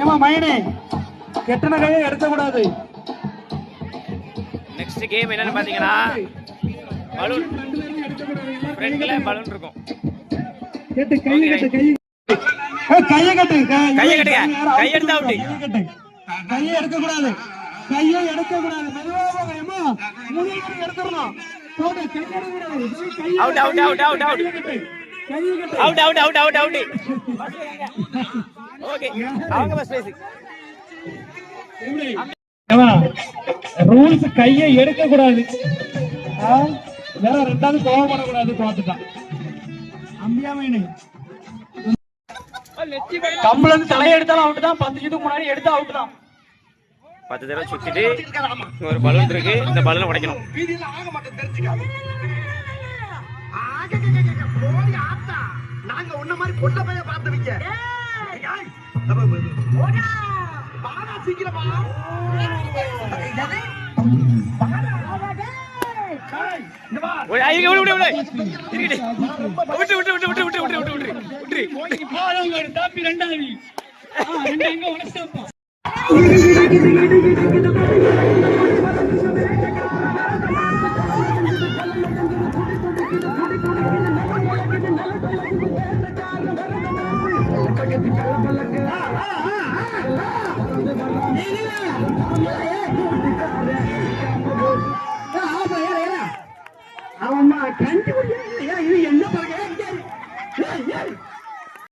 ஏமா மயனே கெட்டன கையை எடுக்க கூடாது நெக்ஸ்ட் கேம் என்னன்னு பாத்தீங்கன்னா பலூன் ஃப்ரண்ட்ல பலூன் இருக்கும். கையை கட்டு கை ஏய், கையை கட்டுங்க. கையை எடுத்தா out. கையை எடுக்க கூடாது கையை எடுக்க கூடாது மெதுவா போங்க ஏமா முடிவு எடுத்துறணும் out. கையை கட்டு. கையை கட்டு. Out out out out out okay அவங்க பஸ் பேசி ரூல்ஸ் கையை எடுக்க கூடாது? வேற ரெண்டாவது கோவப்படக்கூடாது தோத்துட்டான் அம்பியாமேனு கம்பள இருந்து தலையை எடுத்தாலும் அவுட் தான் பத்து இதுக்கு முன்னாடி எடுத்தா அவுட் தான் பத்து தடவை சுத்திட்டு ஒரு பலூன் இருக்கு இந்த பலூனை உடைக்கணும் நாங்க உன்ன மாதிரி பொண்ண சீக்கிரமா. பல்லக்கு கண்டு இது என்ன பழக